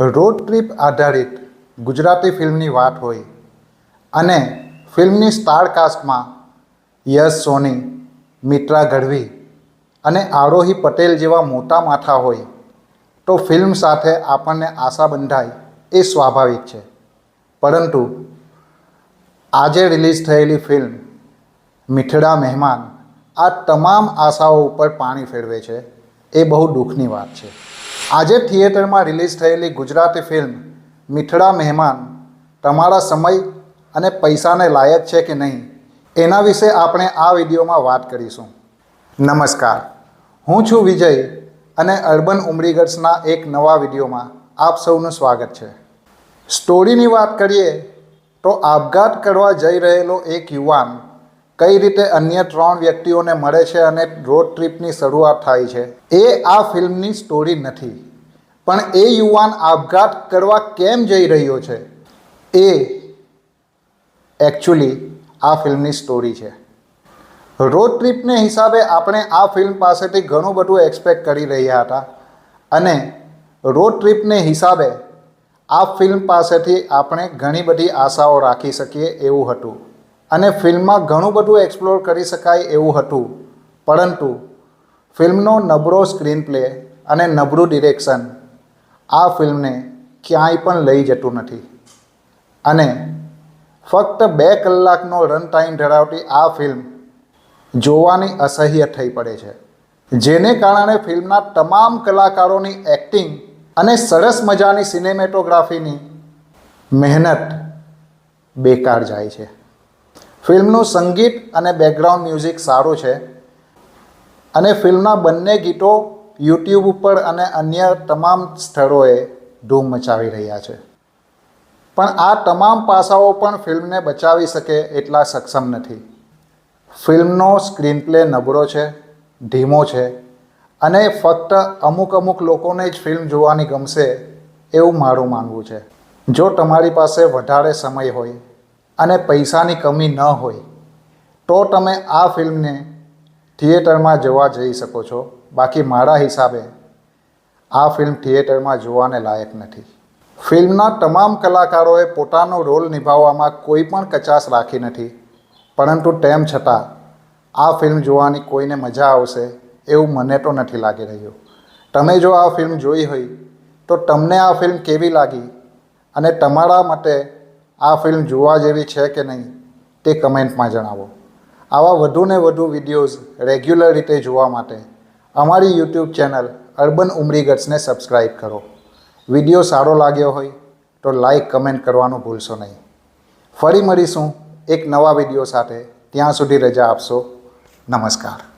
Road trip આધારિત ગુજરાતી ફિલ્મની વાત હોય અને ફિલ્મની સ્ટાર કાસ્ટમાં યશ સોની, મિત્રા ગઢવી અને આરોહી પટેલ જેવા મોટા માથા હોય તો ફિલ્મ સાથે આપણને આશા બંધાય એ સ્વાભાવિક છે. પરંતુ આજે રિલીઝ થયેલી ફિલ્મ મીઠડા મહેમાન આ તમામ આશાઓ ઉપર પાણી ફેરવે છે એ બહુ દુઃખની વાત છે. આજે થિયેટરમાં રિલીઝ થયેલી ગુજરાતી ફિલ્મ મીઠડા મહેમાન તમારા સમય અને પૈસાને લાયક છે કે નહીં, એના વિશે આપણે આ વિડીયોમાં વાત કરીશું. નમસ્કાર, હું છું વિજય અને અર્બન ઉમરીગટ્સના એક નવા વિડીયોમાં આપ સૌનું સ્વાગત છે. સ્ટોરીની વાત કરીએ તો આપઘાત કરવા જઈ રહેલો એક યુવાન કઈ રીતે અન્ય ત્રણ વ્યક્તિઓને મળે છે અને રોડ ટ્રીપની શરૂઆત થાય છે, એ આ ફિલ્મની સ્ટોરી નથી. પણ એ યુવાન આપઘાત કરવા કેમ જઈ રહ્યો છે? એ એકચ્યુઅલી આ ફિલ્મની સ્ટોરી છે. રોડ ટ્રીપને હિસાબે આપણે આ ફિલ્મ પાસેથી ઘણું બધું એક્સપેક્ટ કરી રહ્યા હતા. અને રોડ ટ્રીપને હિસાબે આ ફિલ્મ પાસેથી આપણે ઘણી બધી આશાઓ રાખી શકીએ એવું હતું. અને ફિલ્મમાં ઘણું બધું એક્સપ્લોર કરી શકાય એવું હતું. પરંતુ ફિલ્મનો નબળો સ્ક્રીન પ્લે અને નબળું ડિરેક્શન આ ફિલ્મને ક્યાંય પણ લઈ જતું નથી. અને ફક્ત બે કલાકનો રન ટાઈમ ધરાવતી આ ફિલ્મ જોવાની અસહ્ય થઈ પડે છે. જેને કારણે ફિલ્મના તમામ કલાકારોની એક્ટિંગ અને સરસ મજાની સિનેમેટોગ્રાફીની મહેનત બેકાર જાય છે. ફિલ્મનું સંગીત અને બેકગ્રાઉન્ડ મ્યુઝિક સારું છે. અને ફિલ્મના બંને ગીતો યુટ્યુબ ઉપર અને અન્ય તમામ સ્થળોએ ધૂમ મચાવી રહ્યા છે. પણ આ તમામ પાસાઓ પણ ફિલ્મને બચાવી શકે એટલા સક્ષમ નથી. ફિલ્મનો સ્ક્રીન પ્લે નબળો છે, ધીમો છે અને ફક્ત અમુક અમુક લોકોને જ ફિલ્મ જોવાની ગમશે એવું મારું માનવું છે. જો તમારી પાસે વધારે સમય હોય અને પૈસાની કમી ન હોય, તો તમે આ ફિલ્મને થિયેટરમાં જોવા જઈ શકો છો. બાકી મારા હિસાબે આ ફિલ્મ થિયેટરમાં જોવાને લાયક નથી. ફિલ્મના તમામ કલાકારોએ પોતાનો રોલ નિભાવવામાં કોઈ પણ કચાશ રાખી નથી. પરંતુ તેમ છતાં, આ ફિલ્મ જોવાની કોઈને મજા આવશે એવું મને તો નથી લાગી રહ્યું. તમે જો આ ફિલ્મ જોઈ હોય, તો તમને આ ફિલ્મ કેવી લાગી? અને તમારા માટે આ ફિલ્મ જોવા જેવી છે કે નહીં તે કમેન્ટમાં જણાવો. આવા વધુને વધુ વિડીયોઝ રેગ્યુલર રીતે જોવા માટે અમારી યુટ્યુબ ચેનલ અર્બન ઉમરીગટ્સને સબસ્ક્રાઈબ કરો. વીડિયો સારો લાગ્યો હોય તો લાઈક, કમેન્ટ કરવાનું ભૂલશો નહીં. ફરી મળીશું એક નવા વીડિયો સાથે. ત્યાં સુધી રજા આપશો. નમસ્કાર.